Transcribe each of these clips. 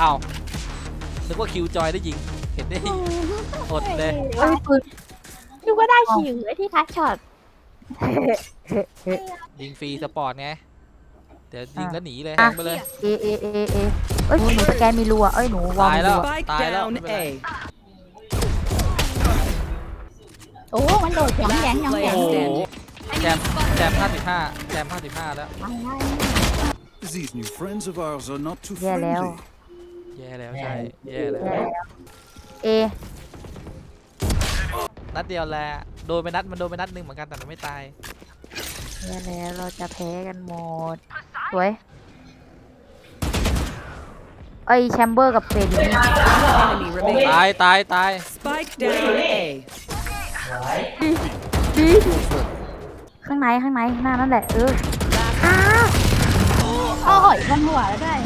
อ้าวนึกว่าคิวจอยได้ยิง เห็นได้ยิงอดเลย เอ้ยปืนดูก็ได้คิวไอ้ที่คัดช็อตยิงฟรีสปอร์ตไง เดี๋ยวยิงแล้วหนีเลยแฮอะงไปเลย เอเอเอเอเอ้ยหนูสแกนมีรัวเอ้ยหนูวอร์มตายมีแล้วรัว Spike Tài lắm, down không phải A. โอ้มันโดดหยองแยงหยองแยโอ้งโห Standing. แจมแจม55แจม55แล้ว These new friends of ours are not too Yeah, Leo. Friendly. แย่แล้วใช่ แย่แล้ว เอ นัดเดียวแหละ โดนไปนัดมันโดนไปนัดหนึ่งเหมือนกันแต่มันไม่ตาย แย่แล้วเราจะแพ้กันหมดสวยไอ้ยแชมเบอร์กับเฟรดอยู่นี่ Enemy remaining. ตายตายตาย Spike down A. ดีข้างในข้างในข้างหน้านั่นแหละเอออ้าโอ้ยบนหัวแล้วด้วยแย่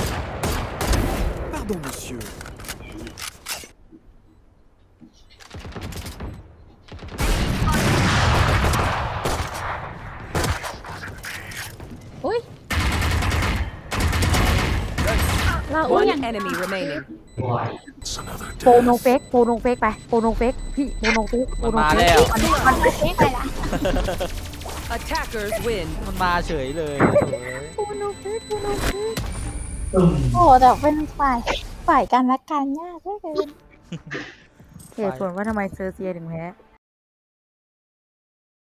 Pardon, monsieur. อุ้ยเราอุ้ย One อย่าง enemy remaining. โปโนเฟกโปโนเฟกไปโปโนเฟกพี่โปโนเฟกโป มัน โน มา เฟ แล้ ก ว มันมัน เอ๊ะไปละ Attackers win. มันมาเฉยเลยโถ่ โปโนเฟกโปโนเฟก โอ้โหแต่เป็นฝ่ายฝ่ายกันและกันยากเหลือเกินเหตุผลว่าทำไมเซอร์เซียถึงแพ้